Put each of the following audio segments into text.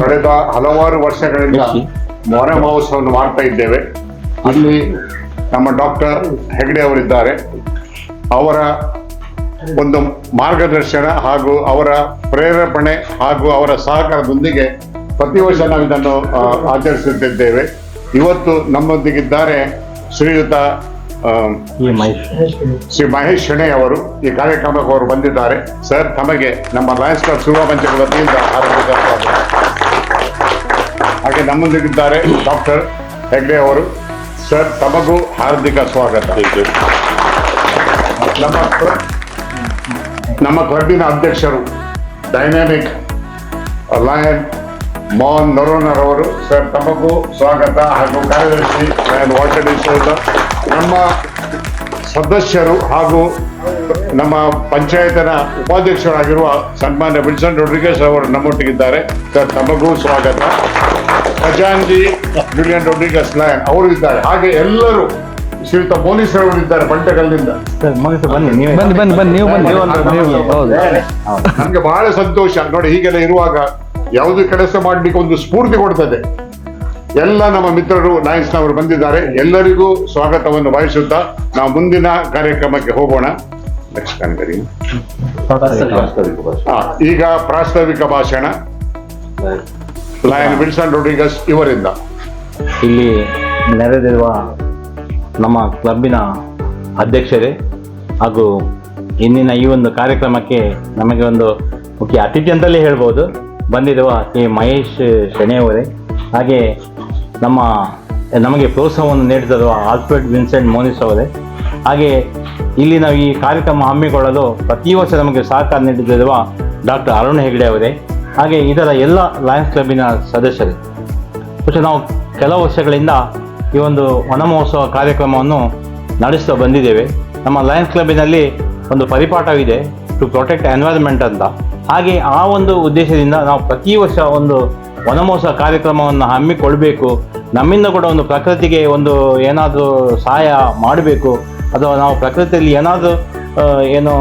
ಕಳೆದ ಹಲವಾರು ವರ್ಷಗಳಿಂದ ಮೊರೆ ಮಹೋತ್ಸವವನ್ನು ಮಾಡ್ತಾ ಇದ್ದೇವೆ. ಅಲ್ಲಿ ನಮ್ಮ ಡಾಕ್ಟರ್ ಹೆಗ್ಡೆ ಅವರಿದ್ದಾರೆ. ಅವರ ಒಂದು ಮಾರ್ಗದರ್ಶನ ಹಾಗೂ ಅವರ ಪ್ರೇರೇಪಣೆ ಹಾಗೂ ಅವರ ಸಹಕಾರದೊಂದಿಗೆ ಪ್ರತಿ ವರ್ಷ ನಾವು ಇದನ್ನು ಆಚರಿಸುತ್ತಿದ್ದೇವೆ. ಇವತ್ತು ನಮ್ಮೊಂದಿಗಿದ್ದಾರೆ ಶ್ರೀಯುತ ಶ್ರೀ ಮಹೇಶ್. ಶೆಣೆ ಅವರು. ಈ ಕಾರ್ಯಕ್ರಮಕ್ಕೆ ಅವರು ಬಂದಿದ್ದಾರೆ. ಸರ್ ತಮಗೆ ನಮ್ಮ ಲಯನ್ಸ್ ಕ್ಲಬ್ ಶುಭ ಪಂಚಗಳ ವತಿಯಿಂದ ಆರೋಗ್ಯ ಸ್ವಾಗತ ಹಾಗೆ ನಮ್ಮೊಂದಿಗಿದ್ದಾರೆ ಡಾಕ್ಟರ್ ಹೆಗ್ಡೆ ಅವರು. ಸರ್, ತಮಗೂ ಹಾರ್ದಿಕ ಸ್ವಾಗತ. ನಮ್ಮ ನಮ್ಮ ಕ್ಲಬ್ಬಿನ ಅಧ್ಯಕ್ಷರು ಡೈನಾಮಿಕ್ ಲಯನ್ ಮೋಹನ್ ನರೋನರ್ ಅವರು. ಸರ್, ತಮಗೂ ಸ್ವಾಗತ ಹಾಗೂ ಕಾರ್ಯದರ್ಶಿ ಲಯನ್ ಡಿಸೋಜ ನಮ್ಮ ಸದಸ್ಯರು ಹಾಗೂ ನಮ್ಮ ಪಂಚಾಯತನ ಉಪಾಧ್ಯಕ್ಷರಾಗಿರುವ ಸನ್ಮಾನ್ಯ ವಿಲ್ಸನ್ ರೊಡ್ರಿಗೇಸ್ ಅವರು ನಮ್ಮೊಟ್ಟಿಗಿದ್ದಾರೆ. ಸರ್, ತಮಗೂ ಸ್ವಾಗತ. ಖಜಾಂಜಿ ಜೂಲಿಯನ್ ರೊಡ್ರಿಗಸ್ ಲಯನ್ ಅವರು ಇದ್ದಾರೆ. ಹಾಗೆ ಎಲ್ಲರೂ ಶ್ರೀಯುತ ಪೊಲೀಸರು ಇದ್ದಾರೆ ಬಂಟೆಗಲ್ಲಿಂದ. ಸರ್ ಬನ್ನಿ ನೀವು. ನಮ್ಗೆ ಬಹಳ ಸಂತೋಷ. ನೋಡಿ ಹೀಗೆಲ್ಲ ಇರುವಾಗ ಯಾವುದು ಕೆಲಸ ಮಾಡ್ಲಿಕ್ಕೆ ಒಂದು ಸ್ಫೂರ್ತಿ ಕೊಡ್ತದೆ. ಎಲ್ಲ ನಮ್ಮ ಮಿತ್ರರು ಲಯನ್ಸ್ನವರು ಬಂದಿದ್ದಾರೆ. ಎಲ್ಲರಿಗೂ ಸ್ವಾಗತವನ್ನು ಬಯಸುತ್ತಾ ನಾವು ಮುಂದಿನ ಕಾರ್ಯಕ್ರಮಕ್ಕೆ ಹೋಗೋಣ. ಈಗ ಪ್ರಾಸ್ತಾವಿಕ ಭಾಷಣ. ಲಯನ್ ವಿಲ್ಸನ್ ರೊಡ್ರಿಗಸ್ ಇವರಿಂದ. ಇಲ್ಲಿ ನೆರೆದಿರುವ ನಮ್ಮ ಕ್ಲಬ್ಬಿನ ಅಧ್ಯಕ್ಷರೇ ಹಾಗೂ ಇಂದಿನ ಈ ಒಂದು ಕಾರ್ಯಕ್ರಮಕ್ಕೆ ನಮಗೆ ಒಂದು ಮುಖ್ಯ ಅತಿಥಿ ಅಂತಲೇ ಹೇಳ್ಬೋದು. ಬಂದಿರುವ ಶ್ರೀ ಮಹೇಶ್ ಶೆಣೆಯವರೇ ಹಾಗೆ ನಮ್ಮ ನಮಗೆ ಪ್ರೋತ್ಸಾಹವನ್ನು ನೀಡಿರುವ ಆಲ್ಫ್ರೆಡ್ ವಿನ್ಸೆಂಟ್ ಮೋನಿಸ್ ಅವರೇ. ಹಾಗೆ ಇಲ್ಲಿ ನಾವು ಈ ಕಾರ್ಯಕ್ರಮ ಹಮ್ಮಿಕೊಳ್ಳಲು ಪ್ರತಿ ವರ್ಷ ನಮಗೆ ಸಹಕಾರ ನೀಡುತ್ತಿರುವ ಡಾಕ್ಟರ್ ಅರುಣ್ ಹೆಗ್ಡೆ ಅವರೇ. ಹಾಗೆ ಇದರ ಎಲ್ಲ ಲಯನ್ಸ್ ಕ್ಲಬ್ಬಿನ ಸದಸ್ಯರು. ಮತ್ತು ನಾವು ಕೆಲವು ವರ್ಷಗಳಿಂದ ಈ ಒಂದು ವನ ಮಹೋತ್ಸವ ಕಾರ್ಯಕ್ರಮವನ್ನು ನಡೆಸ್ತಾ ಬಂದಿದ್ದೇವೆ. ನಮ್ಮ ಲಯನ್ಸ್ ಕ್ಲಬ್ಬಿನಲ್ಲಿ ಒಂದು ಪರಿಪಾಠವಿದೆ ಟು ಪ್ರೊಟೆಕ್ಟ್ ಎನ್ವೈರನ್ಮೆಂಟ್ ಅಂತ. ಹಾಗೆ ಆ ಒಂದು ಉದ್ದೇಶದಿಂದ ನಾವು ಪ್ರತಿ ವರ್ಷ ಒಂದು ವನ ಮಹೋತ್ಸವ ಕಾರ್ಯಕ್ರಮವನ್ನು ಹಮ್ಮಿಕೊಳ್ಬೇಕು ನಮ್ಮಿಂದ ಕೂಡ ಒಂದು ಪ್ರಕೃತಿಗೆ ಒಂದು ಏನಾದರೂ ಸಹಾಯ ಮಾಡಬೇಕು. ಅಥವಾ ನಾವು ಪ್ರಕೃತಿಯಲ್ಲಿ ಏನಾದರೂ ಏನು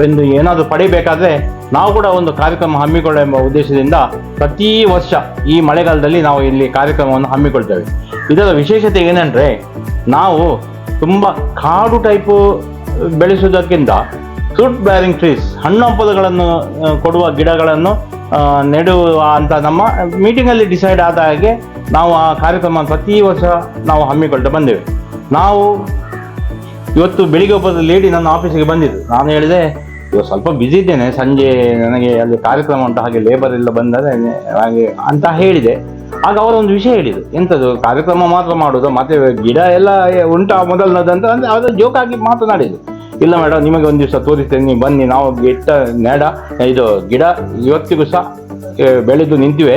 ಒಂದು ಏನಾದರೂ ಪಡಿಬೇಕಾದ್ರೆ ನಾವು ಕೂಡ ಒಂದು ಕಾರ್ಯಕ್ರಮ ಹಮ್ಮಿಕೊಳ್ಳೋ ಎಂಬ ಉದ್ದೇಶದಿಂದ ಪ್ರತಿ ವರ್ಷ ಈ ಮಳೆಗಾಲದಲ್ಲಿ ನಾವು ಇಲ್ಲಿ ಕಾರ್ಯಕ್ರಮವನ್ನು ಹಮ್ಮಿಕೊಳ್ತೇವೆ. ಇದರ ವಿಶೇಷತೆ ಏನಂದ್ರೆ ನಾವು ತುಂಬ ಕಾಡು ಟೈಪು ಬೆಳೆಸುವುದಕ್ಕಿಂತ ಫ್ರೂಟ್ ಬ್ಯಾರಿಂಗ್ ಟ್ರೀಸ್ ಹಣ್ಣು ಹಂಪಲುಗಳನ್ನು ಕೊಡುವ ಗಿಡಗಳನ್ನು ನೆಡುವ ಅಂತ ನಮ್ಮ ಮೀಟಿಂಗಲ್ಲಿ ಡಿಸೈಡ್ ಆದ ಹಾಗೆ ನಾವು ಆ ಕಾರ್ಯಕ್ರಮ ಪ್ರತಿ ವರ್ಷ ನಾವು ಹಮ್ಮಿಕೊಳ್ತಾ ಬಂದೇವೆ. ನಾವು ಇವತ್ತು ಬೆಳಿಗ್ಗೆ ಒಬ್ಬ ಲೇಡಿ ನನ್ನ ಆಫೀಸಿಗೆ ಬಂದಿದ್ದು. ನಾನು ಹೇಳಿದೆ ಇವತ್ತು ಸ್ವಲ್ಪ ಬ್ಯುಸಿ ಇದ್ದೇನೆ. ಸಂಜೆ ನನಗೆ ಅಲ್ಲಿ ಕಾರ್ಯಕ್ರಮ ಉಂಟು, ಹಾಗೆ ಲೇಬರ್ ಎಲ್ಲ ಬಂದರೆ ಹಾಗೆ ಅಂತ ಹೇಳಿದೆ. ಆಗ ಅವರು ಒಂದು ವಿಷಯ ಹೇಳಿದ್ರು. ಎಂಥದ್ದು ಕಾರ್ಯಕ್ರಮ ಮಾತ್ರ ಮಾಡೋದು, ಮತ್ತೆ ಗಿಡ ಎಲ್ಲ ಉಂಟಾ ಮೊದಲನದಂತ ಅಂದರೆ ಅದು ಜೋಕಾಗಿ ಮಾತನಾಡಿದ್ರು. ಇಲ್ಲ ಮೇಡಮ್ ನಿಮಗೆ ಒಂದು ದಿವಸ ತೋರಿಸ್ತೇನೆ, ನೀವು ಬನ್ನಿ, ನಾವು ಗಿಟ್ಟ, ನೆಡ, ಇದು ಗಿಡ ಇವತ್ತಿಗೂ ಸಹ ಬೆಳೆದು ನಿಂತಿವೆ.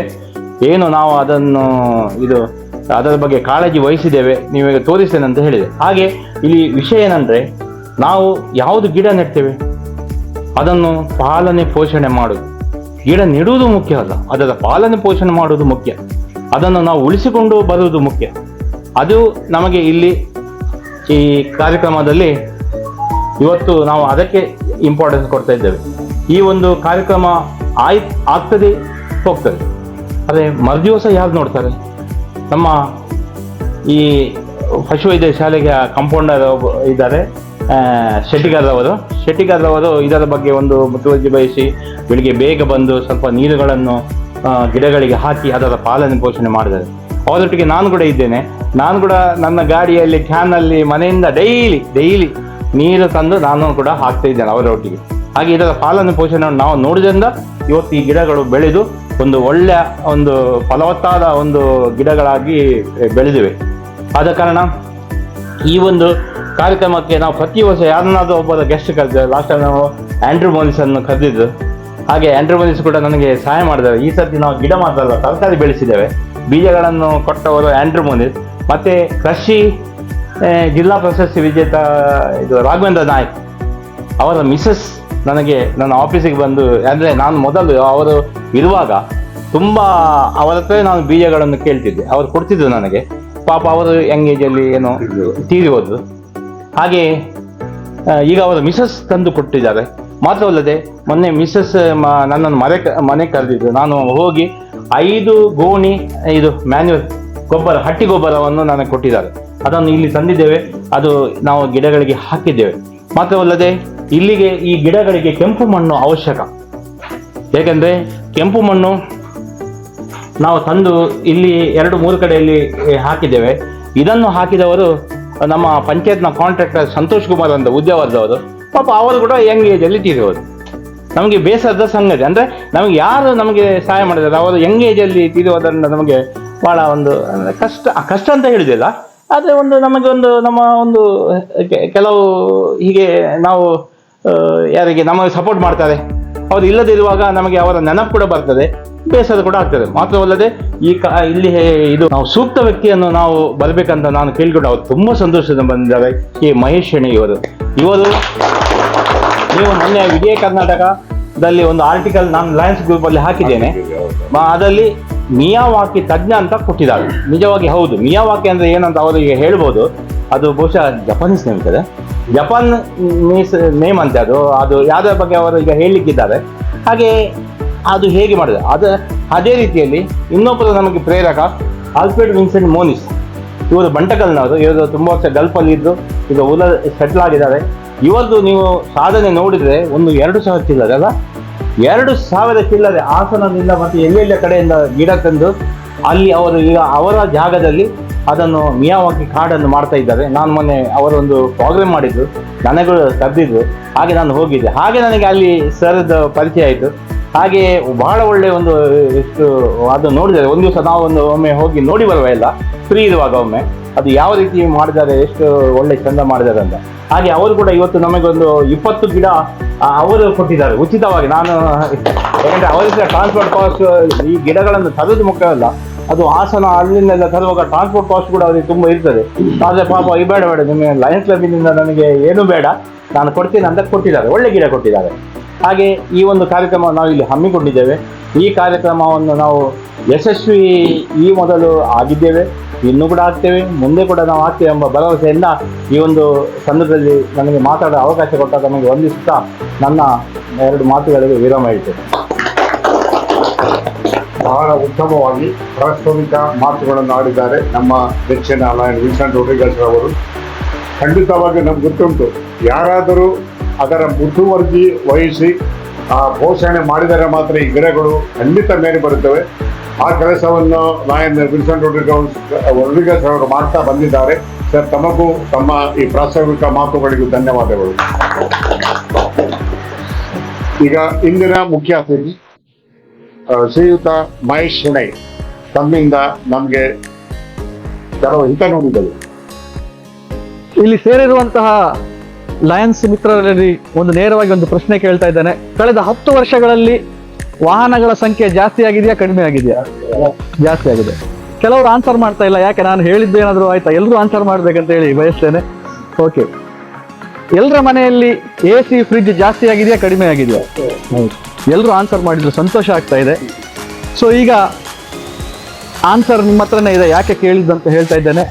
ಏನು ನಾವು ಅದನ್ನು, ಇದು ಅದರ ಬಗ್ಗೆ ಕಾಳಜಿ ವಹಿಸಿದ್ದೇವೆ, ನೀವೇ ತೋರಿಸ್ತೇನೆ ಅಂತ ಹೇಳಿದೆ. ಹಾಗೆ ಇಲ್ಲಿ ವಿಷಯ ಏನಂದ್ರೆ, ನಾವು ಯಾವುದು ಗಿಡ ನೆಡ್ತೇವೆ? ಅದನ್ನು ಪಾಲನೆ, ಪೋಷಣೆ ಮಾಡುದು ಗಿಡ ನೆಡುವುದು ಮುಖ್ಯ ಅಲ್ಲ, ಅದರ ಪಾಲನೆ, ಪೋಷಣೆ ಮಾಡುವುದು ಮುಖ್ಯ. ಅದನ್ನು ನಾವು ಉಳಿಸಿಕೊಂಡು ಬರುವುದು ಮುಖ್ಯ. ಅದು ನಮಗೆ ಇಲ್ಲಿ ಈ ಕಾರ್ಯಕ್ರಮದಲ್ಲಿ ಇವತ್ತು ನಾವು ಅದಕ್ಕೆ ಇಂಪಾರ್ಟೆನ್ಸ್ ಕೊಡ್ತಾ ಇದ್ದೇವೆ. ಈ ಒಂದು ಕಾರ್ಯಕ್ರಮ ಆಯ್ತು ಆಗ್ತದೆ, ಹೋಗ್ತದೆ. ಅದೇ ಮರುದಿವಸ ಯಾರು ನೋಡ್ತಾರೆ? ನಮ್ಮ ಈ ಪಶುವೈದ್ಯ ಶಾಲೆಗೆ ಕಾಂಪೌಂಡರ್ ಇದ್ದಾರೆ ಶೆಟ್ಟಿಗಾರ್ ಅವರು. ಇದರ ಬಗ್ಗೆ ಒಂದು ಮುತುವರ್ಜಿ ಬಯಸಿ ಬೆಳಿಗ್ಗೆ ಬೇಗ ಬಂದು ಸ್ವಲ್ಪ ನೀರುಗಳನ್ನು ಗಿಡಗಳಿಗೆ ಹಾಕಿ ಅದರ ಪಾಲನೆ ಪೋಷಣೆ ಮಾಡಿದ್ದಾರೆ. ಅವರೊಟ್ಟಿಗೆ ನಾನು ಕೂಡ ಇದ್ದೇನೆ. ನಾನು ಕೂಡ ನನ್ನ ಗಾಡಿಯಲ್ಲಿ ಕ್ಯಾನಲ್ಲಿ ಮನೆಯಿಂದ ಡೈಲಿ ಡೈಲಿ ನೀರು ತಂದು ನಾನು ಕೂಡ ಹಾಕ್ತಾ ಇದ್ದೇನೆ ಅವರೊಟ್ಟಿಗೆ. ಹಾಗೆ ಇದರ ಪಾಲನೆ ಪೋಷಣೆಯನ್ನು ನಾವು ನೋಡಿದ್ರಿಂದ ಇವತ್ತು ಈ ಗಿಡಗಳು ಬೆಳೆದು ಒಂದು ಒಳ್ಳೆಯ ಒಂದು ಫಲವತ್ತಾದ ಒಂದು ಗಿಡಗಳಾಗಿ ಬೆಳೆದಿವೆ. ಆದ ಕಾರಣ ಈ ಒಂದು ಕಾರ್ಯಕ್ರಮಕ್ಕೆ ನಾವು ಪ್ರತಿ ವರ್ಷ ಯಾರನ್ನಾದರೂ ಒಬ್ಬರ ಗೆಸ್ಟ್ ಕರೆದ ಲಾಸ್ಟ್ ಟೈಮ್ ನಾವು ಆಂಡ್ರೂ ಮೋನಿಸ್ ಅನ್ನು ಕರೆದಿದ್ದು, ಹಾಗೆ ಆಂಡ್ರೂ ಮೋನಿಸ್ ಕೂಡ ನನಗೆ ಸಹಾಯ ಮಾಡಿದ್ದಾರೆ. ಈ ಸರ್ತಿ ನಾವು ಗಿಡ ಮಾತ್ರ ತರಕಾರಿ ಬೆಳೆಸಿದ್ದೇವೆ. ಬೀಜಗಳನ್ನು ಕೊಟ್ಟವರು ಆಂಡ್ರೂ ಮೋನಿಸ್ ಮತ್ತೆ ಕೃಷಿ ಜಿಲ್ಲಾ ಪ್ರಶಸ್ತಿ ವಿಜೇತ ಇದು ರಾಘವೇಂದ್ರ ನಾಯ್ಕ್. ಅವರ ಮಿಸಸ್ ನನಗೆ ನನ್ನ ಆಫೀಸಿಗೆ ಬಂದು, ಅಂದರೆ ನಾನು ಮೊದಲು ಅವರು ಇರುವಾಗ ತುಂಬ ಅವರ ಹತ್ರ ನಾನು ಬೀಜಗಳನ್ನು ಕೇಳ್ತಿದ್ದೆ. ಅವರು ಕೊಡ್ತಿದ್ದರು ನನಗೆ. ಪಾಪ ಅವರು ಯಂಗ್ ಏಜಲ್ಲಿ ಏನೋ ತೀರಿ ಹೋದರು. ಹಾಗೆ ಈಗ ಅವರು ಮಿಸಸ್ ತಂದು ಕೊಟ್ಟಿದ್ದಾರೆ. ಮಾತ್ರವಲ್ಲದೆ, ಮೊನ್ನೆ ಮಿಸಸ್ ನನ್ನನ್ನು ಮನೆ ಮನೆ ಕರೆದಿದ್ರು. ನಾನು ಹೋಗಿ ಐದು ಗೋಣಿ, ಇದು ಮ್ಯಾನ್ಯೂರ್ ಗೊಬ್ಬರ, ಹಟ್ಟಿ ಗೊಬ್ಬರವನ್ನು ನನಗೆ ಕೊಟ್ಟಿದ್ದಾರೆ. ಅದನ್ನು ಇಲ್ಲಿ ತಂದಿದ್ದೇವೆ. ಅದು ನಾವು ಗಿಡಗಳಿಗೆ ಹಾಕಿದ್ದೇವೆ. ಮಾತ್ರವಲ್ಲದೆ ಇಲ್ಲಿಗೆ ಈ ಗಿಡಗಳಿಗೆ ಕೆಂಪು ಮಣ್ಣು ಅವಶ್ಯಕ. ಏಕೆಂದರೆ ಕೆಂಪು ಮಣ್ಣು ನಾವು ತಂದು ಇಲ್ಲಿ ಎರಡು ಮೂರು ಕಡೆಯಲ್ಲಿ ಹಾಕಿದ್ದೇವೆ. ಇದನ್ನು ಹಾಕಿದವರು ನಮ್ಮ ಪಂಚಾಯತ್ನ ಕಾಂಟ್ರಾಕ್ಟರ್ ಸಂತೋಷ್ ಕುಮಾರ್ ಅಂತ ಉದ್ಯಮದವರು ಪಾಪ ಅವರು ಕೂಡ ಯಂಗ್ ಏಜಲ್ಲಿ ತೀರಿರೋದು ನಮಗೆ ಬೇಸರದ ಸಂಗತಿ. ಅಂದರೆ ನಮಗೆ ಯಾರು ನಮಗೆ ಸಹಾಯ ಮಾಡಿದ್ದಾರೆ? ಅವರು ಯಂಗ್ ಏಜಲ್ಲಿ ತೀರುವುದರಿಂದ ನಮಗೆ ಭಾಳ ಒಂದು ಕಷ್ಟ ಕಷ್ಟ ಅಂತ ಹೇಳಿದಿಲ್ಲ ಆದರೆ ಒಂದು ನಮಗೆ ಒಂದು ನಮ್ಮ ಒಂದು ಕೆಲವು ಹೀಗೆ ನಾವು ಯಾರಿಗೆ ನಮಗೆ ಸಪೋರ್ಟ್ ಮಾಡ್ತಾರೆ. ಅವ್ರು ಇಲ್ಲದಿರುವಾಗ ನಮಗೆ ಅವರ ನೆನಪು ಕೂಡ ಬರ್ತದೆ. ಬೇಸರ ಕೂಡ ಆಗ್ತದೆ. ಮಾತ್ರವಲ್ಲದೆ ಈ ಕಾ, ಇಲ್ಲಿ ಇದು ನಾವು ಸೂಕ್ತ ವ್ಯಕ್ತಿಯನ್ನು ನಾವು ಬರಬೇಕಂತ ನಾನು ಕೇಳ್ಕೊಂಡು ಅವರು ತುಂಬ ಸಂತೋಷದಿಂದ ಬಂದಿದ್ದಾರೆ. ಈ ಮಹೇಶ್ ಶೆಣಿ ಇವರು ಇವರು ನೀವು ಮೊನ್ನೆ ವಿಜಯ ಕರ್ನಾಟಕದಲ್ಲಿ ಒಂದು ಆರ್ಟಿಕಲ್ ನಾನು ಲಯನ್ಸ್ ಗ್ರೂಪ್ ಅಲ್ಲಿ ಹಾಕಿದ್ದೇನೆ. ಅದರಲ್ಲಿ ಮಿಯಾವಾಕಿ ತಜ್ಞ ಅಂತ ಕೊಟ್ಟಿದ್ದಾರೆ. ನಿಜವಾಗಿ ಹೌದು. ಮಿಯಾವಾಕಿ ಅಂದ್ರೆ ಏನಂತ ಅವರಿಗೆ ಹೇಳ್ಬೋದು. ಅದು ಬಹುಶಃ ಜಪಾನೀಸ್ ನೇಮ್ ಜಪಾನ್ ಮೀಸ್ ನೇಮ್ ಅಂತೆ ಅದು. ಅದು ಯಾವುದರ ಬಗ್ಗೆ ಅವರು ಈಗ ಹೇಳಲಿಕ್ಕಿದ್ದಾರೆ ಹಾಗೆ ಅದು ಹೇಗೆ ಮಾಡಿದೆ? ಅದು ಅದೇ ರೀತಿಯಲ್ಲಿ ಇನ್ನೊಬ್ಬರು ನಮಗೆ ಪ್ರೇರಕ ಆಲ್ಫ್ರೆಡ್ ವಿನ್ಸೆಂಟ್ ಮೋನಿಸ್. ಇವರು ಬಂಟಕಲ್ನವರು. ಇವರು ತುಂಬ ವರ್ಷ ಗಲ್ಫಲ್ಲಿ ಇದ್ದು ಈಗ ಉಲ ಸೆಟ್ಲ್ ಆಗಿದ್ದಾರೆ. ಇವರದು ನೀವು ಸಾಧನೆ ನೋಡಿದರೆ ಒಂದು ಎರಡು ಸಾವಿರ ಚಿಲ್ಲರೆ ಅಲ್ಲ? ಎರಡು ಸಾವಿರ ಚಿಲ್ಲರೆ ಹಾಸನದಿಂದ ಮತ್ತು ಎಲ್ಲೆಲ್ಲ ಕಡೆಯಿಂದ ಗಿಡ ತಂದು ಅಲ್ಲಿ ಅವರು ಈಗ ಅವರ ಜಾಗದಲ್ಲಿ ಅದನ್ನು ಮಿಯಾವಾಕಿ ಕಾಡನ್ನು ಮಾಡ್ತಾ ಇದ್ದಾರೆ. ನಾನು ಮೊನ್ನೆ ಅವರೊಂದು ಪ್ರೋಗ್ರಾಮ್ ಮಾಡಿದ್ದು ನನಗೂ ಕರೆದಿದ್ದು ಹಾಗೆ ನಾನು ಹೋಗಿದ್ದೆ. ಹಾಗೆ ನನಗೆ ಅಲ್ಲಿ ಸರ್ದ ಪರಿಚಯ ಆಯಿತು. ಹಾಗೆ ಬಹಳ ಒಳ್ಳೆ ಒಂದು ಎಷ್ಟು ಅದು ನೋಡಿದರೆ ಒಂದು ದಿವಸ ನಾವು ಒಂದು ಒಮ್ಮೆ ಹೋಗಿ ನೋಡಿ ಬರುವ ಎಲ್ಲ ಫ್ರೀ ಇರುವಾಗ ಒಮ್ಮೆ. ಅದು ಯಾವ ರೀತಿ ಮಾಡಿದ್ದಾರೆ, ಎಷ್ಟು ಒಳ್ಳೆ ಚಂದ ಮಾಡಿದ್ದಾರೆ ಅಂತ. ಹಾಗೆ ಅವರು ಕೂಡ ಇವತ್ತು ನಮಗೊಂದು ಇಪ್ಪತ್ತು ಗಿಡ ಅವರು ಕೊಟ್ಟಿದ್ದಾರೆ. ಉಚಿತವಾಗಿ ನಾನು, ಯಾಕಂದ್ರೆ ಅವರಿಂದ ಟ್ರಾನ್ಸ್ಪೋರ್ಟ್ ಕಾಸ್ಟ್ ಈ ಗಿಡಗಳನ್ನು ತರೋದು ಮುಖ್ಯವಲ್ಲ. ಅದು ಹಾಸನ ಅಲ್ಲಿಂದೆಲ್ಲ ತರುವಾಗ ಟ್ರಾನ್ಸ್ಪೋರ್ಟ್ ಕಾಸ್ಟ್ ಕೂಡ ಅವರಿಗೆ ತುಂಬ ಇರ್ತದೆ. ಆದರೆ ಪಾಪ, ಈ ಬೇಡ ಬೇಡ ನಿಮಗೆ ಲಯನ್ಸ್ ಕ್ಲಬ್ಬಿನಿಂದ ನನಗೆ ಏನು ಬೇಡ. ನಾನು ಕೊಡ್ತೀನಿ ಅಂತ ಕೊಟ್ಟಿದ್ದಾರೆ. ಒಳ್ಳೆ ಗಿಡ ಕೊಟ್ಟಿದ್ದಾರೆ. ಹಾಗೆ ಈ ಒಂದು ಕಾರ್ಯಕ್ರಮ ನಾವು ಇಲ್ಲಿ ಹಮ್ಮಿಕೊಂಡಿದ್ದೇವೆ. ಈ ಕಾರ್ಯಕ್ರಮವನ್ನು ನಾವು ಯಶಸ್ವಿ ಈ ಮೊದಲು ಆಗಿದ್ದೇವೆ. ಇನ್ನೂ ಕೂಡ ಆಗ್ತೇವೆ. ಮುಂದೆ ಕೂಡ ನಾವು ಆಗ್ತೇವೆ ಎಂಬ ಭರವಸೆಯಿಂದ ಈ ಒಂದು ಸಂದರ್ಭದಲ್ಲಿ ನನಗೆ ಮಾತಾಡೋ ಅವಕಾಶ ಕೊಟ್ಟಾಗ ನಮಗೆ ವಂದಿಸುತ್ತಾ ನನ್ನ ಎರಡು ಮಾತುಗಳಿಗೆ ವಿರಾಮ ಹೇಳ್ತೇನೆ. ಬಹಳ ಉತ್ತಮವಾಗಿ ಪ್ರಾಸ್ತಾವಿಕ ಮಾತುಗಳನ್ನು ಆಡಿದ್ದಾರೆ ನಮ್ಮ ನೆಚ್ಚಿನ ನಾರಾಯಣ ವಿನ್ಸೆಂಟ್ ರೋಡ್ರಿಗಸ್ ಅವರು. ಖಂಡಿತವಾಗಿ ನಮ್ಗೆ ಗೊತ್ತುಂಟು, ಯಾರಾದರೂ ಅದರ ಮುತುವರ್ಜಿ ವಹಿಸಿ ಆ ಘೋಷಣೆ ಮಾಡಿದರೆ ಮಾತ್ರ ಈ ಗಿಡಗಳು ಖಂಡಿತ ಮೇಲೆ ಬರುತ್ತವೆ. ಆ ಕೆಲಸವನ್ನು ನಾಯನ್ ವಿನ್ಸೆಂಟ್ ರೊಡ್ರಿಗಸ್ ಅವರು ಮಾಡ್ತಾ ಬಂದಿದ್ದಾರೆ. ಸರ್, ತಮಗೂ ತಮ್ಮ ಈ ಪ್ರಾಸ್ತಾವಿಕ ಮಾತುಗಳಿಗೂ ಧನ್ಯವಾದಗಳು. ಈಗ ಇಂದಿನ ಮುಖ್ಯ ಅತಿಥಿ. ಶ್ರೀಯುತ ಮಹೇಶ್ ಶೆಣೈ ತಮ್ಮಿಂದ ನಮಗೆ ಕೆಲವು ಹಿತ ನುಡಿಗಳು ಇಲ್ಲಿ ಸೇರಿರುವಂತಹ ಲಯನ್ಸ್ ಮಿತ್ರರಲ್ಲಿ ಒಂದು ನೇರವಾಗಿ ಒಂದು ಪ್ರಶ್ನೆ ಕೇಳ್ತಾ ಇದ್ದೇನೆ. ಕಳೆದ ಹತ್ತು ವರ್ಷಗಳಲ್ಲಿ ವಾಹನಗಳ ಸಂಖ್ಯೆ ಜಾಸ್ತಿ ಆಗಿದೆಯಾ ಕಡಿಮೆ ಆಗಿದೆಯಾ? ಜಾಸ್ತಿ ಆಗಿದೆ. ಕೆಲವರು ಆನ್ಸರ್ ಮಾಡ್ತಾ ಇಲ್ಲ ಯಾಕೆ ನಾನು ಹೇಳಿದ್ದು ಏನಾದರೂ ಆಯ್ತಾ? ಎಲ್ಲರೂ ಆನ್ಸರ್ ಮಾಡ್ಬೇಕಂತ ಹೇಳಿ ಬಯಸ್ತೇನೆ. ಓಕೆ ಎಲ್ಲರ ಮನೆಯಲ್ಲಿ ಎ ಸಿ ಫ್ರಿಡ್ಜ್ ಜಾಸ್ತಿ ಆಗಿದೆಯಾ ಕಡಿಮೆ ಆಗಿದೆಯಾ? ಎಲ್ಲರೂ ಆನ್ಸರ್ ಮಾಡಿದ್ರು ಸಂತೋಷ ಆಗ್ತಾ ಇದೆ. ಸೊ ಈಗ ಆನ್ಸರ್ ನಿಮ್ಮ ಹತ್ರನೇ ಇದೆ, ಯಾಕೆ ಕೇಳಿದ್ದಂತ ಹೇಳ್ತಾ ಇದ್ದೇನೆ.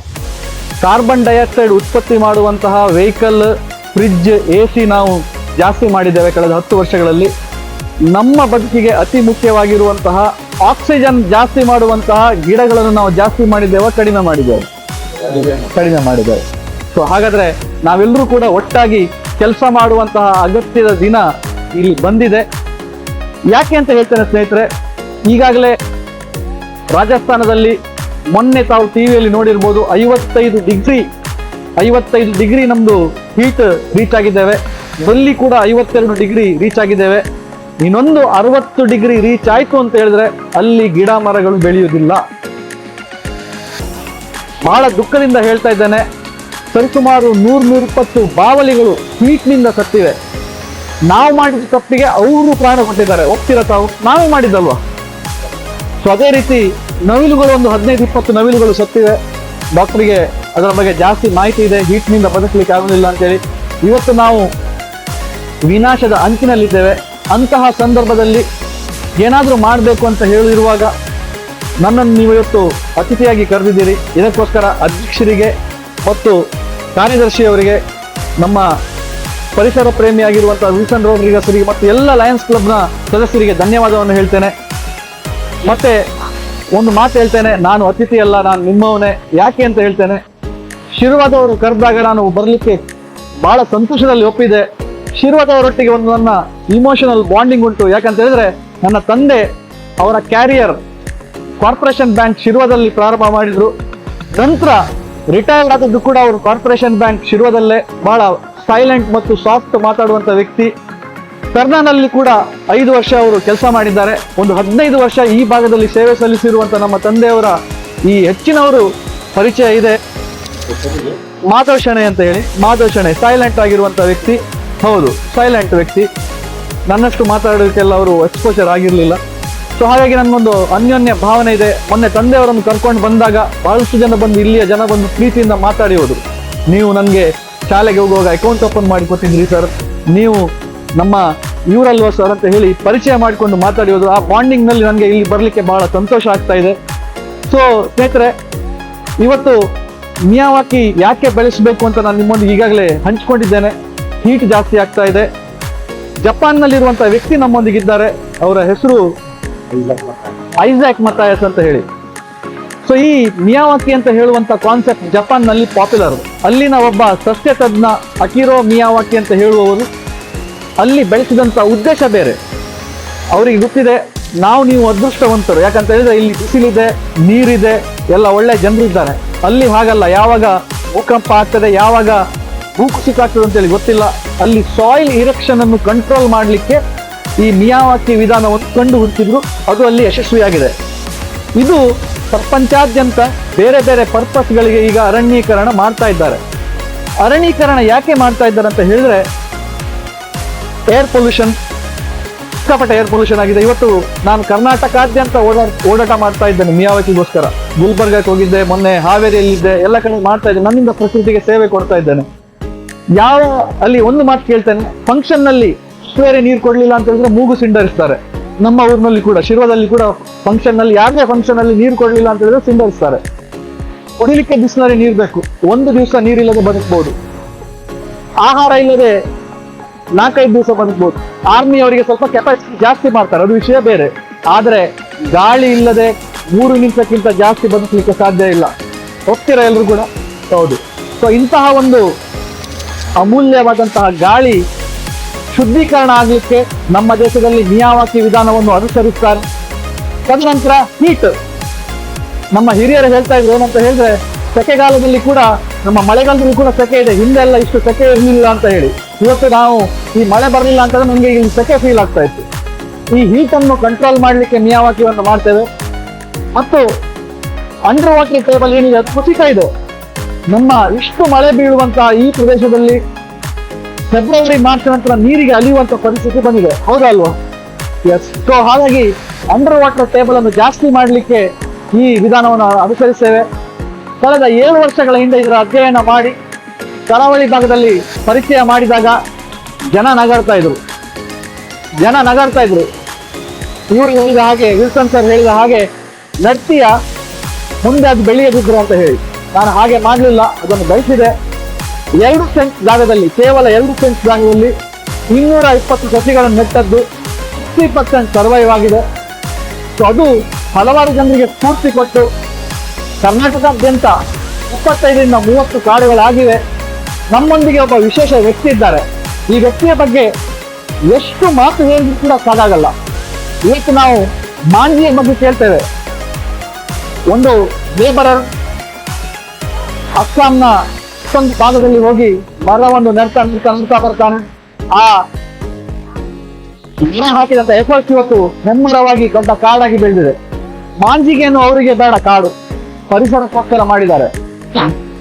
ಕಾರ್ಬನ್ ಡೈಆಕ್ಸೈಡ್ ಉತ್ಪತ್ತಿ ಮಾಡುವಂತಹ ವೆಹಿಕಲ್ ಫ್ರಿಡ್ಜ್ ಎ ಸಿ ನಾವು ಜಾಸ್ತಿ ಮಾಡಿದ್ದೇವೆ ಕಳೆದ ಹತ್ತು ವರ್ಷಗಳಲ್ಲಿ. ನಮ್ಮ ಬದುಕಿಗೆ ಅತಿ ಮುಖ್ಯವಾಗಿರುವಂತಹ ಆಕ್ಸಿಜನ್ ಜಾಸ್ತಿ ಮಾಡುವಂತಹ ಗಿಡಗಳನ್ನು ನಾವು ಜಾಸ್ತಿ ಮಾಡಿದ್ದೇವೆ, ಕಡಿಮೆ ಮಾಡಿದ್ದೇವೆ. ಕಡಿಮೆ ಮಾಡಿದ್ದೇವೆ. ಸೊ ಹಾಗಾದ್ರೆ ನಾವೆಲ್ಲರೂ ಕೂಡ ಒಟ್ಟಾಗಿ ಕೆಲಸ ಮಾಡುವಂತಹ ಅಗತ್ಯದ ದಿನ ಇಲ್ಲಿ ಬಂದಿದೆ. ಯಾಕೆ ಅಂತ ಹೇಳ್ತೇನೆ ಸ್ನೇಹಿತರೆ, ಈಗಾಗಲೇ ರಾಜಸ್ಥಾನದಲ್ಲಿ ಮೊನ್ನೆ ತಾವು ಟಿ ವಿಯಲ್ಲಿ ನೋಡಿರ್ಬೋದು ಐವತ್ತೈದು ಡಿಗ್ರಿ ಐವತ್ತೈದು ಡಿಗ್ರಿ ನಮ್ಮದು ಹೀಟ್ ರೀಚ್ ಆಗಿದ್ದೇವೆ. ಅಲ್ಲಿ ಕೂಡ ಐವತ್ತೆರಡು ಡಿಗ್ರಿ ರೀಚ್ ಆಗಿದ್ದೇವೆ. ಇನ್ನೊಂದು ಅರವತ್ತು ಡಿಗ್ರಿ ರೀಚ್ ಆಯಿತು ಅಂತ ಹೇಳಿದ್ರೆ ಅಲ್ಲಿ ಗಿಡ ಮರಗಳು ಬೆಳೆಯುವುದಿಲ್ಲ. ಬಹಳ ದುಃಖದಿಂದ ಹೇಳ್ತಾ ಇದ್ದೇನೆ. ಸರಿಸುಮಾರು ನೂರ್ ನೂರಿಪ್ಪತ್ತು ಬಾವಲಿಗಳು ಹೀಟ್ನಿಂದ ಸತ್ತಿವೆ. ನಾವು ಮಾಡಿದ ತಪ್ಪಿಗೆ ಅವರು ಪ್ರಾಣ ಕೊಟ್ಟಿದ್ದಾರೆ. ಒಪ್ತಿರ ತಾವು? ನಾವೇ ಮಾಡಿದ್ದಲ್ವಾ? ಸೊ ಅದೇ ರೀತಿ ನವಿಲುಗಳು ಒಂದು ಹದಿನೈದು, ಇಪ್ಪತ್ತು ನವಿಲುಗಳು ಸತ್ತಿವೆ. ಡಾಕ್ಟ್ರಿಗೆ ಅದರ ಬಗ್ಗೆ ಜಾಸ್ತಿ ಮಾಹಿತಿ ಇದೆ. ಹೀಟ್ನಿಂದ ಬದುಕಲಿಕ್ಕೆ ಆಗೋದಿಲ್ಲ ಅಂತೇಳಿ. ಇವತ್ತು ನಾವು ವಿನಾಶದ ಅಂಚಿನಲ್ಲಿದ್ದೇವೆ. ಅಂತಹ ಸಂದರ್ಭದಲ್ಲಿ ಏನಾದರೂ ಮಾಡಬೇಕು ಅಂತ ಹೇಳಿರುವಾಗ ನನ್ನನ್ನು ನೀವು ಇವತ್ತು ಅತಿಥಿಯಾಗಿ ಕರೆದಿದ್ದೀರಿ. ಇದಕ್ಕೋಸ್ಕರ ಅಧ್ಯಕ್ಷರಿಗೆ ಮತ್ತು ಕಾರ್ಯದರ್ಶಿಯವರಿಗೆ ನಮ್ಮ ಪರಿಸರ ಪ್ರೇಮಿ ಪ್ರೇಮಿಯಾಗಿರುವಂತಹ ವಿಲ್ಸನ್ ರೋಡ್ರಿಗಸರಿಗೆ ಮತ್ತು ಎಲ್ಲ ಲಯನ್ಸ್ ಕ್ಲಬ್ನ ಸದಸ್ಯರಿಗೆ ಧನ್ಯವಾದವನ್ನು ಹೇಳ್ತೇನೆ. ಮತ್ತೆ ಒಂದು ಮಾತು ಹೇಳ್ತೇನೆ, ನಾನು ಅತಿಥಿ ಅಲ್ಲ ನಾನು ನಿಮ್ಮವನೇ, ಯಾಕೆ ಅಂತ ಹೇಳ್ತೇನೆ. ಶಿರ್ವಾದವರು ಕರೆದಾಗ ನಾನು ಬರಲಿಕ್ಕೆ ಬಹಳ ಸಂತೋಷದಲ್ಲಿ ಒಪ್ಪಿದೆ. ಶಿರ್ವಾದವರೊಟ್ಟಿಗೆ ಒಂದು ನನ್ನ ಇಮೋಷನಲ್ ಬಾಂಡಿಂಗ್ ಉಂಟು. ಯಾಕಂತ ಹೇಳಿದ್ರೆ, ನನ್ನ ತಂದೆ ಅವರ ಕ್ಯಾರಿಯರ್ ಕಾರ್ಪೊರೇಷನ್ ಬ್ಯಾಂಕ್ ಶಿರ್ವದಲ್ಲಿ ಪ್ರಾರಂಭ ಮಾಡಿದ್ರು. ನಂತರ ರಿಟೈರ್ಡ್ ಆದದ್ದು ಕೂಡ ಅವರು ಕಾರ್ಪೊರೇಷನ್ ಬ್ಯಾಂಕ್ ಶಿರ್ವದಲ್ಲೇ ಬಹಳ ಸೈಲೆಂಟ್ ಮತ್ತು ಸಾಫ್ಟ್ ಮಾತಾಡುವಂತ ವ್ಯಕ್ತಿ. ಕರ್ನಾನಲ್ಲಿ ಕೂಡ ಐದು ವರ್ಷ ಅವರು ಕೆಲಸ ಮಾಡಿದ್ದಾರೆ. ಒಂದು ಹದಿನೈದು ವರ್ಷ ಈ ಭಾಗದಲ್ಲಿ ಸೇವೆ ಸಲ್ಲಿಸಿರುವಂತ ನಮ್ಮ ತಂದೆಯವರ ಈ ಹೆಚ್ಚಿನವರು ಪರಿಚಯ ಇದೆ. ಮಾಧವ ಶೆಣೆ ಅಂತ ಹೇಳಿ ಮಾಧವ ಶೆಣೆ ಸೈಲೆಂಟ್ ಆಗಿರುವಂತ ವ್ಯಕ್ತಿ. ಹೌದು ಸೈಲೆಂಟ್ ವ್ಯಕ್ತಿ. ನನ್ನಷ್ಟು ಮಾತಾಡೋದಕ್ಕೆಲ್ಲ ಅವರು ಎಕ್ಸ್ಪೋಜರ್ ಆಗಿರಲಿಲ್ಲ. ಸೊ ಹಾಗಾಗಿ ನನಗೊಂದು ಅನ್ಯೋನ್ಯ ಭಾವನೆ ಇದೆ. ಮೊನ್ನೆ ತಂದೆಯವರನ್ನು ಕರ್ಕೊಂಡು ಬಂದಾಗ ಬಹಳಷ್ಟು ಜನ ಬಂದು ಇಲ್ಲಿಯ ಜನ ಬಂದು ಪ್ರೀತಿಯಿಂದ ಮಾತಾಡಿ ಹೋದರು. ನೀವು ನನಗೆ ಶಾಲೆಗೆ ಹೋಗುವಾಗ ಅಕೌಂಟ್ ಓಪನ್ ಮಾಡಿ ಕೊಟ್ಟಿದ್ರಿ ಸರ್ ನೀವು ನಮ್ಮ ಇವರಲ್ವ ಸರ್ ಅಂತ ಹೇಳಿ ಪರಿಚಯ ಮಾಡಿಕೊಂಡು ಮಾತಾಡಿ ಹೋದ್ರು ಆ ಬಾಂಡಿಂಗ್ನಲ್ಲಿ ನನಗೆ ಇಲ್ಲಿ ಬರಲಿಕ್ಕೆ ಬಹಳ ಸಂತೋಷ ಆಗ್ತಾ ಇದೆ. ಸೊ ಸ್ನೇಹಿತರೆ ಇವತ್ತು ಮಿಯಾವಾಕಿ ಯಾಕೆ ಬೆಳೆಸಬೇಕು ಅಂತ ನಾನು ನಿಮ್ಮೊಂದಿಗೆ ಈಗಾಗಲೇ ಹಂಚ್ಕೊಂಡಿದ್ದೇನೆ. ಹೀಟ್ ಜಾಸ್ತಿ ಆಗ್ತಾ ಇದೆ. ಜಪಾನ್ನಲ್ಲಿರುವಂಥ ವ್ಯಕ್ತಿ ನಮ್ಮೊಂದಿಗಿದ್ದಾರೆ. ಅವರ ಹೆಸರು ಐಸಾಕ್ ಮತಾಯಸ್ ಅಂತ ಹೇಳಿ. ಸೊ ಈ ಮಿಯಾವಾಕಿ ಅಂತ ಹೇಳುವಂತ ಕಾನ್ಸೆಪ್ಟ್ ಜಪಾನ್ನಲ್ಲಿ ಪಾಪ್ಯುಲರ್ ಅಲ್ಲಿನ ಒಬ್ಬ ಸಸ್ಯ ತಜ್ಞ ಅಕಿರೋ ಮಿಯಾವಾಕಿ ಅಂತ ಹೇಳುವವರು ಅಲ್ಲಿ ಬೆಳೆಸಿದಂತ ಉದ್ದೇಶ ಬೇರೆ. ಅವರಿಗೆ ಗೊತ್ತಿದೆ, ನಾವು ನೀವು ಅದೃಷ್ಟವಂತರು. ಯಾಕಂತ ಹೇಳಿದ್ರೆ ಇಲ್ಲಿ ಬಿಸಿಲಿದೆ, ನೀರಿದೆ, ಎಲ್ಲ ಒಳ್ಳೆ ಜನರು ಇದ್ದಾರೆ. ಅಲ್ಲಿ ಹಾಗಲ್ಲ, ಯಾವಾಗ ಭೂಕಂಪ ಆಗ್ತದೆ, ಯಾವಾಗ ಭೂಕುಸಿತ ಆಗ್ತದೆ ಅಂತೇಳಿ ಗೊತ್ತಿಲ್ಲ. ಅಲ್ಲಿ ಸಾಯಿಲ್ ಇರೆಕ್ಷನ್ ಅನ್ನು ಕಂಟ್ರೋಲ್ ಮಾಡಲಿಕ್ಕೆ ಈ ಮಿಯಾವಾಕಿ ವಿಧಾನವನ್ನು ಕಂಡು ಹುಡುಕಿದ್ರು ಅದು ಅಲ್ಲಿ ಯಶಸ್ವಿಯಾಗಿದೆ. ಇದು ಪ್ರಪಂಚಾದ್ಯಂತ ಬೇರೆ ಬೇರೆ ಪರ್ಪಸ್ಗಳಿಗೆ ಈಗ ಅರಣ್ಯೀಕರಣ ಮಾಡ್ತಾ ಇದ್ದಾರೆ. ಅರಣ್ಯೀಕರಣ ಯಾಕೆ ಮಾಡ್ತಾ ಇದ್ದಾರೆ ಅಂತ ಹೇಳಿದ್ರೆ ಏರ್ ಪೊಲ್ಯೂಷನ್ ಸಿಕ್ಕಾಪಟ್ಟೆ ಏರ್ ಪೊಲ್ಯೂಷನ್ ಆಗಿದೆ. ಇವತ್ತು ನಾನು ಕರ್ನಾಟಕಾದ್ಯಂತ ಓಡಾ, ಓಡಾಟ ಮಾಡ್ತಾ ಇದ್ದೇನೆ ಮಿಯಾವತಿಗೋಸ್ಕರ. ಗುಲ್ಬರ್ಗಕ್ಕೆ ಹೋಗಿದ್ದೆ, ಮೊನ್ನೆ ಹಾವೇರಿಯಲ್ಲಿದ್ದೆ ಎಲ್ಲ ಕಡೆ ಮಾಡ್ತಾ ಇದ್ದೇನೆ. ನನ್ನಿಂದ ಪ್ರಕೃತಿಗೆ ಸೇವೆ ಕೊಡ್ತಾ ಇದ್ದೇನೆ. ಯಾವ, ಅಲ್ಲಿ ಒಂದು ಮಾತು ಕೇಳ್ತೇನೆ ಫಂಕ್ಷನ್ನಲ್ಲಿ ನೀರು ಕೊಡ್ಲಿಲ್ಲ ಅಂತ ಹೇಳಿದ್ರೆ ಮೂಗು ಸಿಂಡರಿಸ್ತಾರೆ. ನಮ್ಮ ಊರಿನಲ್ಲಿ ಕೂಡ, ಶಿರ್ವದಲ್ಲಿ ಕೂಡ ಫಂಕ್ಷನ್ನಲ್ಲಿ ಯಾವುದೇ ಫಂಕ್ಷನ್ ಅಲ್ಲಿ ನೀರು ಕೊಡ್ಲಿಲ್ಲ ಅಂತ ಹೇಳಿದ್ರೆ ಸಿಂಬರಿಸ್ತಾರೆ ಕುಡಿಲಿಕ್ಕೆ ಬಿಸಿಲಲ್ಲಿ ನೀರು ಬೇಕು. ಒಂದು ದಿವಸ ನೀರಿಲ್ಲದೆ ಬದುಕಬಹುದು ಆಹಾರ ಇಲ್ಲದೆ ನಾಲ್ಕೈದು ದಿವಸ ಬದುಕಬಹುದು ಆರ್ಮಿ ಅವರಿಗೆ ಸ್ವಲ್ಪ ಕೆಪಾಸಿಟಿ ಜಾಸ್ತಿ ಮಾಡ್ತಾರೆ. ಅದು ವಿಷಯ ಬೇರೆ. ಆದರೆ ಗಾಳಿ ಇಲ್ಲದೆ ಮೂರು ನಿಮಿಷಕ್ಕಿಂತ ಜಾಸ್ತಿ ಬದುಕಲಿಕ್ಕೆ ಸಾಧ್ಯ ಇಲ್ಲ. ಹೋಗ್ತೀರಾ ಎಲ್ಲರೂ ಕೂಡ? ಹೌದು. ಸೊ ಇಂತಹ ಒಂದು ಅಮೂಲ್ಯವಾದಂತಹ ಗಾಳಿ ಶುದ್ಧೀಕರಣ ಆಗಲಿಕ್ಕೆ ನಮ್ಮ ದೇಶದಲ್ಲಿ ಮಿಯಾವಾಕಿ ವಿಧಾನವನ್ನು ಅನುಸರಿಸ್ತಾರೆ. ತದನಂತರ ಹೀಟ್ ನಮ್ಮ ಹಿರಿಯರು ಹೇಳ್ತಾ ಇದ್ರು, ಏನಂತ ಹೇಳಿದ್ರೆ, ಸೆಕೆಗಾಲದಲ್ಲಿ ಕೂಡ, ನಮ್ಮ ಮಳೆಗಾಲದಲ್ಲಿ ಕೂಡ ಸೆಕೆ ಇದೆ. ಹಿಂದೆಲ್ಲ ಇಷ್ಟು ಸೆಕೆ ಇರಲಿಲ್ಲ ಅಂತ ಹೇಳಿ. ಇವತ್ತು ನಾವು ಈ ಮಳೆ ಬರಲಿಲ್ಲ ಅಂತಂದ್ರೆ ನಮಗೆ ಇಲ್ಲಿ ಸೆಕೆ ಫೀಲ್ ಆಗ್ತಾ ಇತ್ತು. ಈ ಹೀಟನ್ನು ಕಂಟ್ರೋಲ್ ಮಾಡಲಿಕ್ಕೆ ಮಿಯಾವಾಕಿಯನ್ನು ಮಾಡ್ತೇವೆ. ಮತ್ತು ಅಂಡರ್ ವಾಟರ್ ಟೇಬಲ್ ಏನಿದೆ, ಅದು ಕುಸಿತ ಇದೆ. ನಮ್ಮ ಇಷ್ಟು ಮಳೆ ಬೀಳುವಂತಹ ಈ ಪ್ರದೇಶದಲ್ಲಿ ಫೆಬ್ರವರಿ ಮಾರ್ಚ್ ನಂತರ ನೀರಿಗೆ ಅಲಿಯುವಂತ ಪರಿಸ್ಥಿತಿ ಬಂದಿದೆ. ಹೌದಾ ಎಸ್ ಸೊ ಹಾಗಾಗಿ ಅಂಡರ್ ವಾಟರ್ ಟೇಬಲ್ ಅನ್ನು ಜಾಸ್ತಿ ಮಾಡಲಿಕ್ಕೆ ಈ ವಿಧಾನವನ್ನು ಅನುಸರಿಸ್ತೇವೆ. ಕಳೆದ ಏಳು ವರ್ಷಗಳ ಹಿಂದೆ ಇದರ ಅಧ್ಯಯನ ಮಾಡಿ, ಕರಾವಳಿ ಭಾಗದಲ್ಲಿ ಪರಿಚಯ ಮಾಡಿದಾಗ ಜನ ನಗಾಡ್ತಾ ಇದ್ರು. ಜನ ನಗಾಡ್ತಾ ಇದ್ರು. ಇವರು ಹೇಳಿದ ಹಾಗೆ, ವಿಲ್ಸನ್ ಸರ್ ಹೇಳಿದ ಹಾಗೆ ನರ್ತಿಯ ಮುಂದೆ ಅದು ಬೆಳೆಯದಿದ್ರು ಅಂತ ಹೇಳಿ. ನಾನು ಹಾಗೆ ಮಾಡಲಿಲ್ಲ, ಅದನ್ನು ಬೆಳೆಸಿದೆ ಎರಡು ಸೆಂಟ್ ಜಾಗದಲ್ಲಿ, ಕೇವಲ ಎರಡು ಸೆಂಟ್ ಜಾಗದಲ್ಲಿ ಇನ್ನೂರ ಇಪ್ಪತ್ತು ಸಸಿಗಳನ್ನು ನೆಟ್ಟದ್ದು ಫಿಫ್ಟಿ ಪರ್ಸೆಂಟ್ ಸರ್ವೈವ್ ಆಗಿದೆ. ಸೊ ಅದು ಹಲವಾರು ಜನರಿಗೆ ಸ್ಫೂರ್ತಿ ಕೊಟ್ಟು ಕರ್ನಾಟಕದಾದ್ಯಂತ ಇಪ್ಪತ್ತೈದರಿಂದ ಮೂವತ್ತು ಕಾಡುಗಳಾಗಿವೆ. ನಮ್ಮೊಂದಿಗೆ ಒಬ್ಬ ವಿಶೇಷ ವ್ಯಕ್ತಿ ಇದ್ದಾರೆ. ಈ ವ್ಯಕ್ತಿಯ ಬಗ್ಗೆ ಎಷ್ಟು ಮಾತು ಹೇಳಿದ್ರು ಕೂಡ ಸಾಕಾಗಲ್ಲ. ಇವತ್ತು ನಾವು ಮಾಂಜಿಯ ಬಗ್ಗೆ ಕೇಳ್ತೇವೆ. ಒಂದು ಲೇಬರರ್ ಅಸ್ಸಾಂನ ಅಷ್ಟೊಂದು ಭಾಗದಲ್ಲಿ ಹೋಗಿ ಮರವನ್ನು ನೆಡ್ತಾ ನಡ್ತಾ ಬರ್ತಾನೆ. ಆ ಮರ ಹಾಕಿದಂತ ಎಫರ್ಟ್ ಇವತ್ತು ಹೆಮ್ಮರವಾಗಿ ದೊಡ್ಡ ಕಾಡಾಗಿ ಬೆಳೆದಿದೆ. ಮಾಂಜಿಗೆಯನ್ನು ಅವರಿಗೆ ಬೇಡ ಕಾಡು. ಪರಿಸರಕ್ಕೋಸ್ಕರ ಮಾಡಿದ್ದಾರೆ.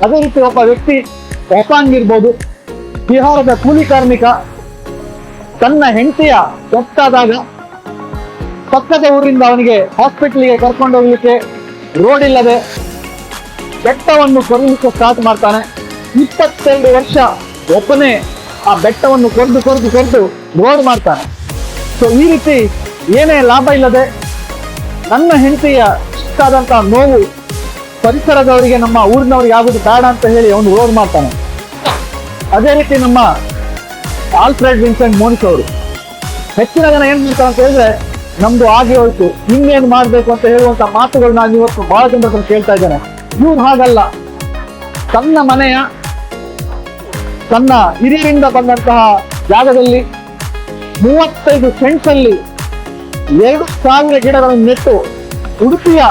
ಅದೇ ರೀತಿ ಒಬ್ಬ ವ್ಯಕ್ತಿ ಒಪಾಂಗ್ ಇರ್ಬೋದು, ಬಿಹಾರದ ಕೂಲಿ ಕಾರ್ಮಿಕ, ತನ್ನ ಹೆಂಡತಿಯ ಒತ್ತಾದಾಗ ಪಕ್ಕದ ಊರಿಂದ ಅವನಿಗೆ ಹಾಸ್ಪಿಟ್ಲಿಗೆ ಕರ್ಕೊಂಡು ಹೋಗ್ಲಿಕ್ಕೆ ರೋಡ್ ಇಲ್ಲದೆ ಬೆಟ್ಟವನ್ನು ಕೊರಲಿಕ್ಕೆ ಸ್ಟಾರ್ಟ್ ಮಾಡ್ತಾನೆ. ಇಪ್ಪತ್ತೆರಡು ವರ್ಷ ಒಬ್ಬನೇ ಆ ಬೆಟ್ಟವನ್ನು ಕೊರೆದು ಕೊರೆದು ಕೊರೆದು ರೋಡ್ ಮಾಡ್ತಾನೆ. ಸೊ ಈ ರೀತಿ ಏನೇ ಲಾಭ ಇಲ್ಲದೆ ನನ್ನ ಹೆಂಡತಿಯ ಇಷ್ಟಾದಂತಹ ನೋವು ಪರಿಸರದವರಿಗೆ, ನಮ್ಮ ಊರಿನವರಿಗೆ ಆಗುದು ಬೇಡ ಅಂತ ಹೇಳಿ ಅವನು ರೋಡ್ ಮಾಡ್ತಾನೆ. ಅದೇ ರೀತಿ ನಮ್ಮ ಆಲ್ಫ್ರೆಡ್ ವಿನ್ಸೆಂಟ್ ಮೋನಿಸ್ ಅವರು. ಹೆಚ್ಚಿನ ಜನ ಏನ್ ಮಾಡ್ತಾರೆ ಅಂತ ಹೇಳಿದ್ರೆ, ನಮ್ದು ಆಗಿ ಹೋಯ್ತು, ಇನ್ನೇನು ಮಾಡಬೇಕು ಅಂತ ಹೇಳುವಂತ ಮಾತುಗಳು ನಾನು ಇವತ್ತು ಬಹಳ ಹತ್ರ ಕೇಳ್ತಾ ಇದ್ದೇನೆ. ಇವ್ರು ಹಾಗಲ್ಲ. ತನ್ನ ಮನೆಯ ತನ್ನ ಹಿರಿಯರಿಂದ ಬಂದಂತಹ ಜಾಗದಲ್ಲಿ ಮೂವತ್ತೈದು ಸೆಂಟ್ಸ್ ಅಲ್ಲಿ ಎರಡು ಸಾವಿರ ಗಿಡಗಳನ್ನು ನೆಟ್ಟು ಉಡುಪಿಯ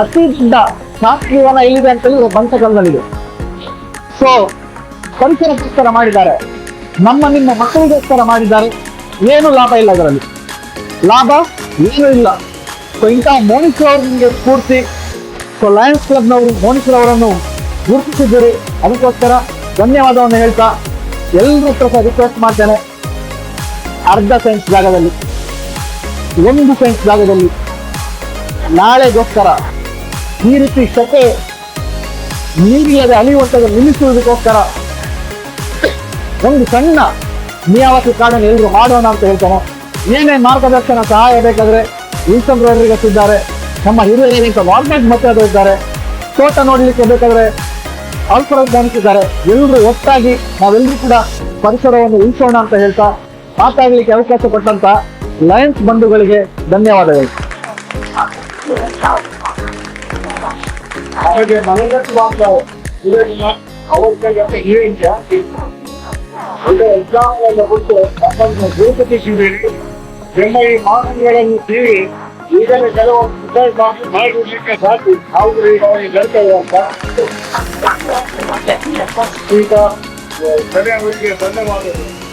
ಅತಿ ದೊಡ್ಡ ಶಾಸ್ತ್ರೀವನ ಎಲ್ಲಿದೆ ಅಂತ ಹೇಳಿದ್ರೆ ಬಂಟಕಲ್ನಲ್ಲಿದೆ ಸೊ ಪರಿಸರಕ್ಕೋಸ್ಕರ ಮಾಡಿದ್ದಾರೆ. ನಮ್ಮ ನಿಮ್ಮ ಮಕ್ಕಳಿಗೋಸ್ಕರ ಮಾಡಿದ್ದಾರೆ. ಏನು ಲಾಭ ಇಲ್ಲ ಅದರಲ್ಲಿ ಲಾಭ ಏನೂ ಇಲ್ಲ. ಸೊ ಇಂತಹ ಮೋನಿಶ್ವರ್ ಅವರು ನಿಮಗೆ ಸ್ಫೂರ್ತಿ. ಸೊ ಲಯನ್ಸ್ ಕ್ಲಬ್ನವರು ಮೋನಿಶ್ವರ್ ಅವರನ್ನು ಗುರುತಿಸಿದ್ದೀರಿ. ಅದಕ್ಕೋಸ್ಕರ ಧನ್ಯವಾದವನ್ನು ಹೇಳ್ತಾ ಎಲ್ಲರೂ ಹತ್ರ ಸಹ ರಿಕ್ವೆಸ್ಟ್ ಮಾಡ್ತೇನೆ. ಅರ್ಧ ಸೈನ್ಸ್ ಜಾಗದಲ್ಲಿ, ಒಂದು ಸೈನ್ಸ್ ಜಾಗದಲ್ಲಿ. ನಾಳೆಗೋಸ್ಕರ ಈ ರೀತಿ ಸತೆ ನೀರಿಲ್ಲದೆ ಅಲಿಯುವಂಥದ್ದು ನಿಲ್ಲಿಸುವುದಕ್ಕೋಸ್ಕರ ಒಂದು ಸಣ್ಣ ನಿಯಾವತಿ ಕಾರಣ ಎಲ್ಲರೂ ಮಾಡೋಣ ಅಂತ ಹೇಳ್ತಾನೆ. ಏನೇ ಮಾರ್ಗದರ್ಶನ ಸಹಾಯ ಬೇಕಾದ್ರೆ ವಿಲ್ಸನ್ ರೋಡ್ರಿಗೆ ಸಿದ್ದಾರೆ ನಮ್ಮ ಹಿರಿಯರಿಗೆ ವಾರ್ಮೆಂಟ್ ಮತ್ತೆ ಇದ್ದಾರೆ ತೋಟ ನೋಡಲಿಕ್ಕೆ ಬೇಕಾದ್ರೆ ಅಲ್ಫರದ್ ಗಮನಿಸಿದ್ದಾರೆ ಎಲ್ಲರೂ ಒಟ್ಟಾಗಿ ನಾವೆಲ್ಲರೂ ಕೂಡ ಪರಿಸರವನ್ನು ಉಳಿಸೋಣ ಅಂತ ಹೇಳ್ತಾ ಮಾತಾಡಲಿಕ್ಕೆ ಅವಕಾಶ ಕೊಟ್ಟಂತ ಲಯನ್ಸ್ ಬಂಧುಗಳಿಗೆ ಧನ್ಯವಾದಗಳು. ಹಾಗೆ ಏನಿಲ್ಲ ಒಳ್ಳೆ ಎಕ್ಸಾಮ್ಗಳನ್ನು ಕೊಟ್ಟು ನಮ್ಮನ್ನು ಗುರುತಿಸಿದ್ದೀರಿ. ನಿಮ್ಮ ಈ ಮಾತುಗಳನ್ನು ಕೇಳಿ ಈಗಲೇ ಕೆಲವೊಂದು ಮಾಡಿ ಸಾಕು ನಾವು ಈಗ ಅವರಿಗೆ ಅಂತ ಈಗ ಸರಿಯಾಗಿ ಧನ್ಯವಾದಗಳು.